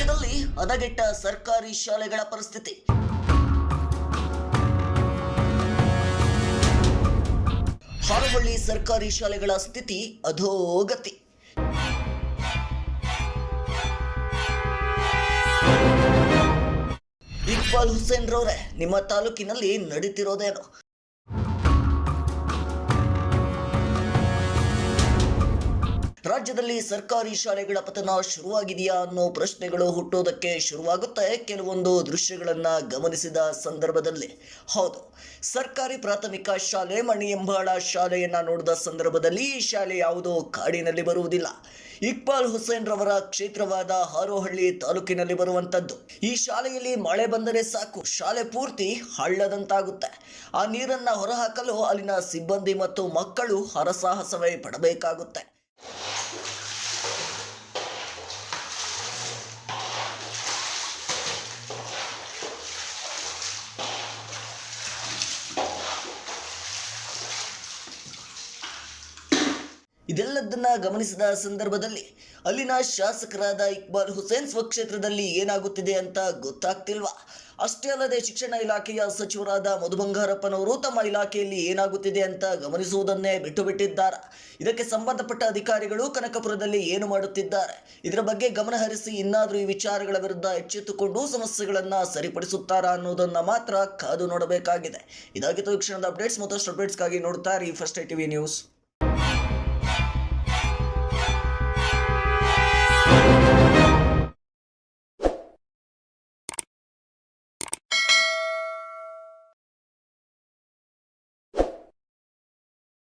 ರಾಜ್ಯದಲ್ಲಿ ಹದಗೆಟ್ಟ ಸರ್ಕಾರಿ ಶಾಲೆಗಳ ಪರಿಸ್ಥಿತಿ. ಹಾಲಹಳ್ಳಿ ಸರ್ಕಾರಿ ಶಾಲೆಗಳ ಸ್ಥಿತಿ ಅಧೋಗತಿ. ಇಕ್ಬಾಲ್ ಹುಸೇನ್ ರವರೇ ನಿಮ್ಮ ತಾಲೂಕಿನಲ್ಲಿ ನಡೀತಿರೋದೇನು? ರಾಜ್ಯದಲ್ಲಿ ಸರ್ಕಾರಿ ಶಾಲೆಗಳ ಪತನ ಶುರುವಾಗಿದೆಯಾ ಅನ್ನೋ ಪ್ರಶ್ನೆಗಳು ಹುಟ್ಟೋದಕ್ಕೆ ಶುರುವಾಗುತ್ತೆ. ಕೆಲವೊಂದು ದೃಶ್ಯಗಳನ್ನ ಗಮನಿಸಿದ ಸಂದರ್ಭದಲ್ಲಿ. ಹೌದು, ಸರ್ಕಾರಿ ಪ್ರಾಥಮಿಕ ಶಾಲೆ ಮಣಿಯಂಬಾಳ ಶಾಲೆಯನ್ನ ನೋಡಿದ ಸಂದರ್ಭದಲ್ಲಿ ಈ ಶಾಲೆ ಯಾವುದೋ ಕಾಡಿನಲ್ಲಿ ಬರುವುದಿಲ್ಲ. ಇಕ್ಬಾಲ್ ಹುಸೇನ್ ರವರ ಕ್ಷೇತ್ರವಾದ ಹಾರೋಹಳ್ಳಿ ತಾಲೂಕಿನಲ್ಲಿ ಬರುವಂತದ್ದು. ಈ ಶಾಲೆಯಲ್ಲಿ ಮಳೆ ಬಂದರೆ ಸಾಕು, ಶಾಲೆ ಪೂರ್ತಿ ಹಳ್ಳದಂತಾಗುತ್ತೆ. ಆ ನೀರನ್ನ ಹೊರಹಾಕಲು ಅಲ್ಲಿನ ಸಿಬ್ಬಂದಿ ಮತ್ತು ಮಕ್ಕಳು ಹರಸಾಹಸವೇ ಪಡಬೇಕಾಗುತ್ತೆ. ಇದೆಲ್ಲದನ್ನ ಗಮನಿಸಿದ ಸಂದರ್ಭದಲ್ಲಿ ಅಲ್ಲಿನ ಶಾಸಕರಾದ ಇಕ್ಬಾಲ್ ಹುಸೇನ್ ಸ್ವಕ್ಷೇತ್ರದಲ್ಲಿ ಏನಾಗುತ್ತಿದೆ ಅಂತ ಗೊತ್ತಾಗ್ತಿಲ್ವಾ? ಅಷ್ಟೇ ಅಲ್ಲದೆ ಶಿಕ್ಷಣ ಇಲಾಖೆಯ ಸಚಿವರಾದ ಮಧು ಬಂಗಾರಪ್ಪನವರು ತಮ್ಮ ಇಲಾಖೆಯಲ್ಲಿ ಏನಾಗುತ್ತಿದೆ ಅಂತ ಗಮನಿಸುವುದನ್ನೇ ಬಿಟ್ಟು ಬಿಟ್ಟಿದ್ದಾರೆ ಇದಕ್ಕೆ ಸಂಬಂಧಪಟ್ಟ ಅಧಿಕಾರಿಗಳು ಕನಕಪುರದಲ್ಲಿ ಏನು ಮಾಡುತ್ತಿದ್ದಾರೆ? ಇದರ ಬಗ್ಗೆ ಗಮನಹರಿಸಿ ಇನ್ನಾದರೂ ಈ ವಿಚಾರಗಳ ವಿರುದ್ಧ ಎಚ್ಚೆತ್ತುಕೊಂಡು ಸಮಸ್ಯೆಗಳನ್ನು ಸರಿಪಡಿಸುತ್ತಾರಾ ಅನ್ನೋದನ್ನ ಮಾತ್ರ ಕಾದು ನೋಡಬೇಕಾಗಿದೆ. ಇದಾಗಿತ್ತು ಕ್ಷಣದ ಅಪ್ಡೇಟ್ಸ್, ಮತ್ತಷ್ಟು ಅಪ್ಡೇಟ್ಸ್ಗಾಗಿ ನೋಡ್ತಾ ಇರಿ ಫಸ್ಟ್ ಟಿವಿ ನ್ಯೂಸ್.